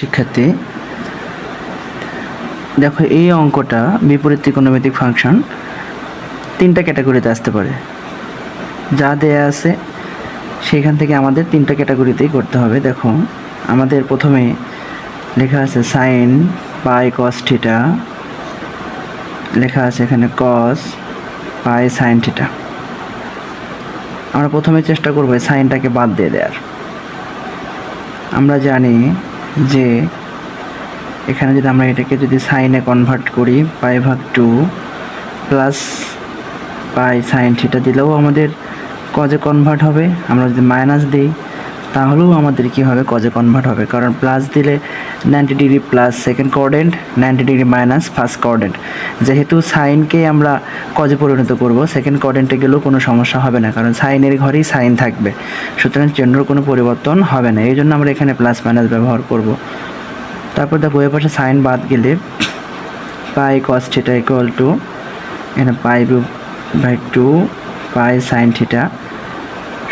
শিক্ষার্থী, দেখো এই অঙ্কটা বিপরীত ত্রিকোণমিতিক ফাংশন তিনটা ক্যাটাগরিতে আসতে পারে। যা দেয়া আছে সেখান থেকে আমাদের তিনটা ক্যাটাগরিতেই করতে হবে। দেখো, আমাদের প্রথমে লেখা আছে সাইন পাই কস থিটা লেখা আছে এখানে কস পাই সাইন থিটা আমরা প্রথমে চেষ্টা করব সাইনটাকে বাদ দিয়ে দেওয়ার আমরা জানি যে এখানে যদি আমরা এটাকে যদি সাইনে কনভার্ট করি পাই ভাগ two plus pi sine theta দিলেও আমাদের কজে কনভার্ট হবে। আমরা যদি মাইনাস দিই তাহলেও আমাদের কি হবে কজে কনভার্ট হবে? কারণ প্লাস দিলে ninety degree plus second coordinate ninety degree minus first coordinate যেহেতু সাইনকে আমরা কজে পরিণত করব সেকেন্ড কোঅর্ডিনেটে গেলেও কোনো সমস্যা হবে না, কারণ সাইনের ঘরেই সাইন থাকবে। সুতরাং চিহ্নর কোনো পরিবর্তন হবে না এই জন্য আমরা এখানে প্লাস মাইনাস ব্যবহার করব। তারপর দেখো এর পাশে সাইন বাদ গেলে pi cos theta equal to এখানে pi by two pi sine theta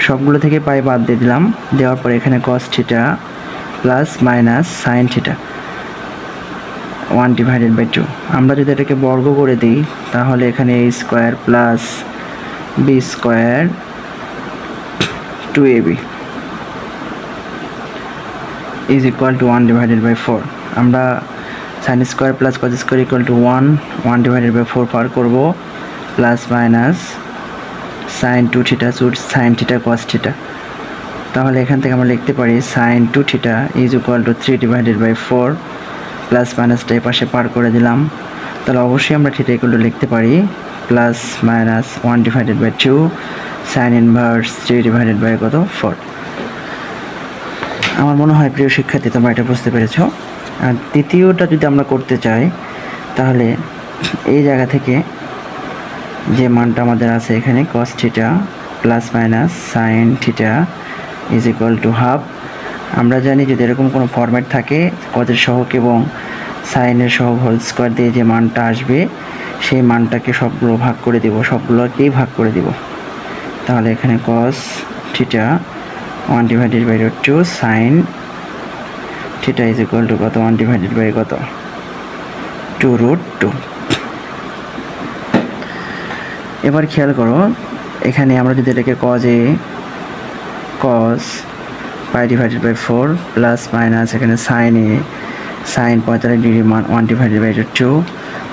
সবগুলো থেকে পাই বাদ দিয়ে দিলাম। দেওয়ার পর এখানে cos theta plus minus sine theta one divided by two আমরা যদি এটাকে বর্গ করে দিই, তাহলে এখানে A square plus B square two A B is equal to one divided by four আমরা sine square plus cos square equal to one one divided by four পার করব plus minus sine two theta suit sine theta cos theta তাহলে এখান থেকে আমরা লিখতে পারি sine two theta is equal to three divided by four plus মাইনাসটা এই পাশে পার করে দিলাম। তাহলে অবশ্যই আমরা থিটা ইকুয়াল টু লিখতে পারি plus minus one divided by two sine inverse three divided by কত? ফোর আমার মনে হয় প্রিয় শিক্ষার্থী, তোমরা এটা বুঝতে পেরেছ। আর দ্বিতীয়টা যদি আমরা করতে চাই, তাহলে এই জায়গা থেকে যে মানটা আমাদের আছে এখানে cos theta plus minus sine theta is equal to half আমরা জানি যদি এরকম কোনো ফরম্যাট থাকে কজের সহক এবং সাইনের সহগ হোল স্কোয়ার দিয়ে যে মানটা আসবে, সেই মানটাকে সবগুলো ভাগ করে দিব, সবগুলোকেই ভাগ করে দিব। তাহলে এখানে cos theta one divided by root two sine theta is equal to কত? ওয়ান ডিভাইডেড বাই কত? টু রুট টু এবার খেয়াল করো, এখানে আমরা যদি এটাকে cos A cos pi divided by four plus minus এখানে সাইন এ সাইন পঁয়তাল্লিশ ডিগ্রি মান one divided by two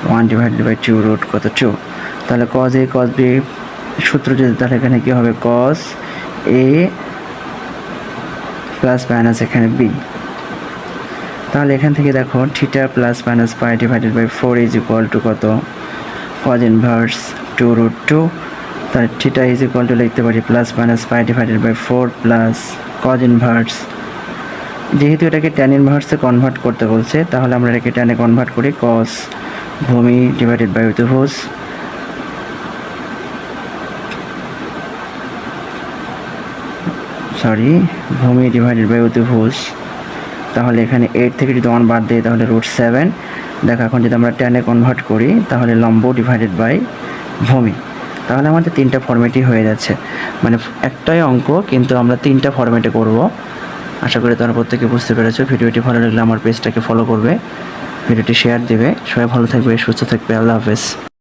one divided by two root কত টু তাহলে কজ এ কজ বি সূত্র যদি, তাহলে এখানে কী হবে? কজ এ প্লাস মাইনাস এখানে বি তাহলে এখান থেকে দেখো theta plus minus pi divided by four is equal to কত? Cos inverse two root two তাহলে থিটা ইজ ইকুয়াল টু লিখতে পারি plus minus pi divided by four plus cos inverse যেহেতু এটাকে ট্যান ইনভার্সে কনভার্ট করতে বলছে, তাহলে আমরা এটাকে ট্যানে কনভার্ট করি কস ভূমি ডিভাইডেড বাই ত্রিভুজ সরি ভূমি ডিভাইডেড বাই অতিভুজ তাহলে এখানে এইট থেকে যদি ওয়ান বাদ দিই তাহলে রুট সেভেন দেখো, এখন যদি আমরা টেনে কনভার্ট করি, তাহলে লম্ব ডিভাইডেড বাই ভূমি। তাহলে আমাদের তিনটা ফর্মেটই হয়ে যাচ্ছে। মানে একটাই অঙ্ক, কিন্তু আমরা তিনটা ফর্মেটে করব। আশা করি তোমরা প্রত্যেকে বুঝতে পেরেছ। ভিডিওটি ভালো লাগলে আমার পেজটাকে ফলো করবে। ভিডিওটি শেয়ার দেবে। সবাই ভালো থাকবে, সুস্থ থাকবে। আল্লাহ হাফেজ।